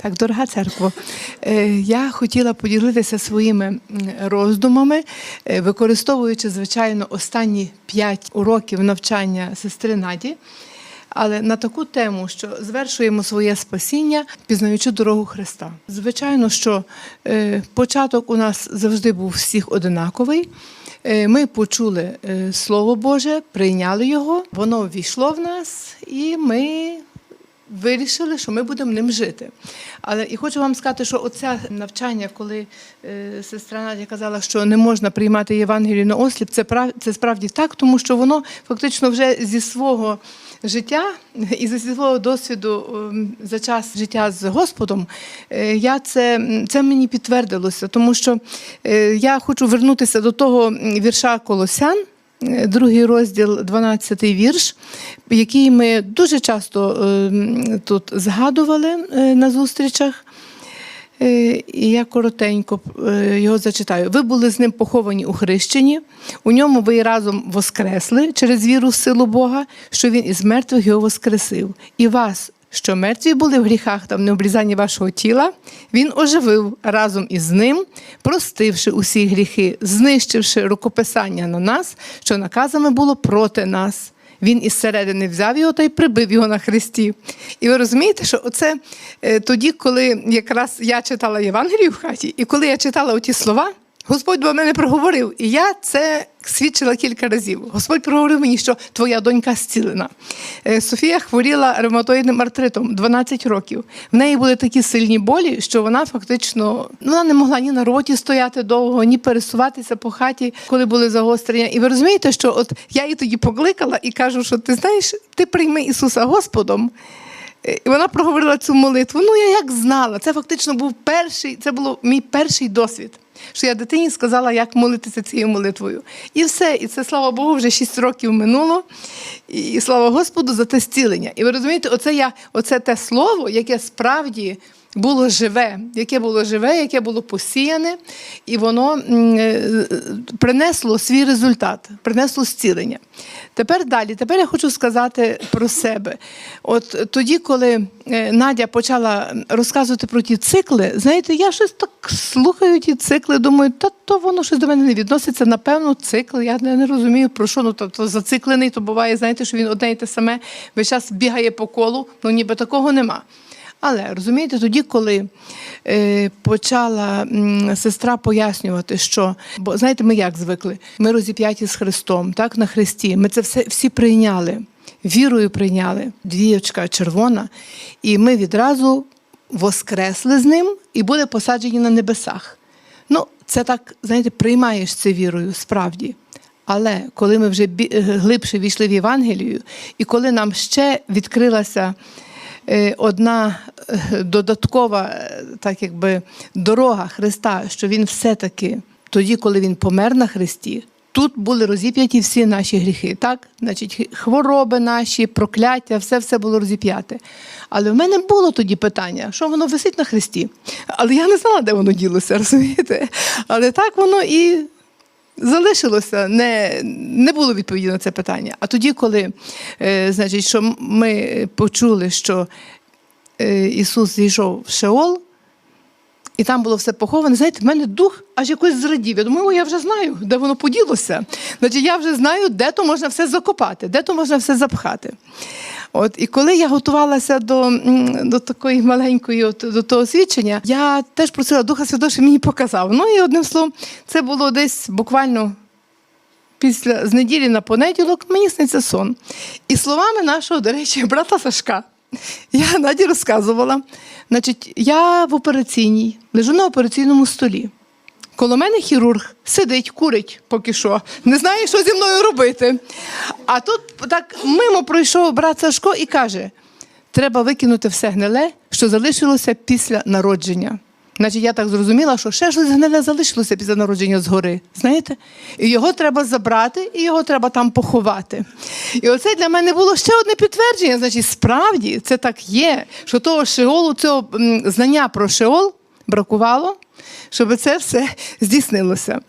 Так, дорога церква, е, я хотіла поділитися своїми роздумами, е, використовуючи, звичайно, останні п'ять уроків навчання сестри Наді. Але на таку тему, що звершуємо своє спасіння, пізнаючи дорогу Христа. Звичайно, що е, початок у нас завжди був всіх одинаковий. Ми почули Слово Боже, прийняли його, воно ввійшло в нас, і ми вирішили, що ми будемо ним жити. Але і хочу вам сказати, що оце навчання, коли е, сестра Надя казала, що не можна приймати Євангелію на осліп, це прав, це справді так, тому що воно фактично вже зі свого життя і зі свого досвіду ем, за час життя з Господом, е, я це, це мені підтвердилося, тому що е, я хочу вернутися до того вірша Колосян. Е, Другий розділ, 12 вірш, який ми дуже часто е, тут згадували е, на зустрічах. І я коротенько його зачитаю. Ви були з ним поховані у хрещенні, у ньому ви і разом воскресли через віру в силу Бога, що він із мертвих його воскресив. І вас, що мертві були в гріхах та в необрізанні вашого тіла, він оживив разом із ним, простивши усі гріхи, знищивши рукописання на нас, що наказами було проти нас. Він із середини взяв його та й прибив його на хресті. І ви розумієте, що оце е, тоді, коли якраз я читала Євангелію в хаті, і коли я читала оті слова, Господь до мене проговорив, і я це свідчила кілька разів. Господь проговорив мені, що твоя донька зцілена. Е, Софія хворіла ревматоїдним артритом 12 років. В неї були такі сильні болі, що вона фактично ну, вона не могла ні на роті стояти довго, ні пересуватися по хаті, коли були загострення. І ви розумієте, що от я її тоді покликала і кажу, що ти знаєш, ти прийми Ісуса Господом. Е, І вона проговорила цю молитву. Ну, я як знала. Це фактично був перший, це було мій перший досвід. Що я дитині сказала, як молитися цією молитвою. І все. І це, слава Богу, вже 6 років минуло. І, слава Господу за те зцілення. І ви розумієте, оце, я, оце те слово, яке справді було живе, яке було живе, яке було посіяне, і воно е, принесло свій результат, принесло зцілення. Тепер далі, тепер я хочу сказати про себе. От тоді, коли е, Надя почала розказувати про ті цикли, знаєте, я щось так слухаю ті цикли, думаю, та то воно щось до мене не відноситься. Напевно, цикл. Я не, розумію, про що ну тобто зациклений, то буває, знаєте, що він одне і те саме весь час бігає по колу, ну ніби такого нема. Але розумієте, тоді, коли е, почала м, сестра пояснювати, що бо знаєте, ми як звикли? Ми розіп'яті з Христом, так на Христі. Ми це все всі прийняли, вірою прийняли. Двієчка червона, і ми відразу воскресли з ним і були посаджені на небесах. Ну, це так, знаєте, приймаєш це вірою, справді. Але коли ми вже е, глибше війшли в Євангелію, і коли нам ще відкрилася одна е, додаткова е, так якби, дорога Христа, що Він все-таки тоді, коли Він помер на Христі, тут були розіп'яті всі наші гріхи. Так? Значить, хвороби наші, прокляття, все все було розіп'яте. Але в мене було тоді питання, що воно висить на Христі. Але я не знала, де воно ділося, розумієте? Але так воно і залишилося, не, не було відповіді на це питання. А тоді, коли е, значить, що ми почули, що е, Ісус зійшов в Шеол, і там було все поховане, знаєте, в мене дух аж якось зрадів. Я думаю, я вже знаю, де воно поділося. Значить, я вже знаю, де то можна все закопати, де то можна все запхати. От, і коли я готувалася до, до такої маленької, от, до того свідчення, я теж просила Духа Святого, щоб мені показав. Ну і одним словом, це було десь буквально після з неділі на понеділок, мені сниться сон. І словами нашого, до речі, брата Сашка. Я Наді розказувала. Значить, я в операційній, лежу на операційному столі. Коло мене хірург сидить, курить поки що, не знає, що зі мною робити. А тут так мимо пройшов брат Сашко і каже: треба викинути все гниле, що залишилося після народження. Значить, я так зрозуміла, що ще щось гниле залишилося після народження згори. Знаєте? І його треба забрати, і його треба там поховати. І оце для мене було ще одне підтвердження. Значить, справді це так є, що того Шеолу, цього знання про Шеол бракувало, щоб це все здійснилося.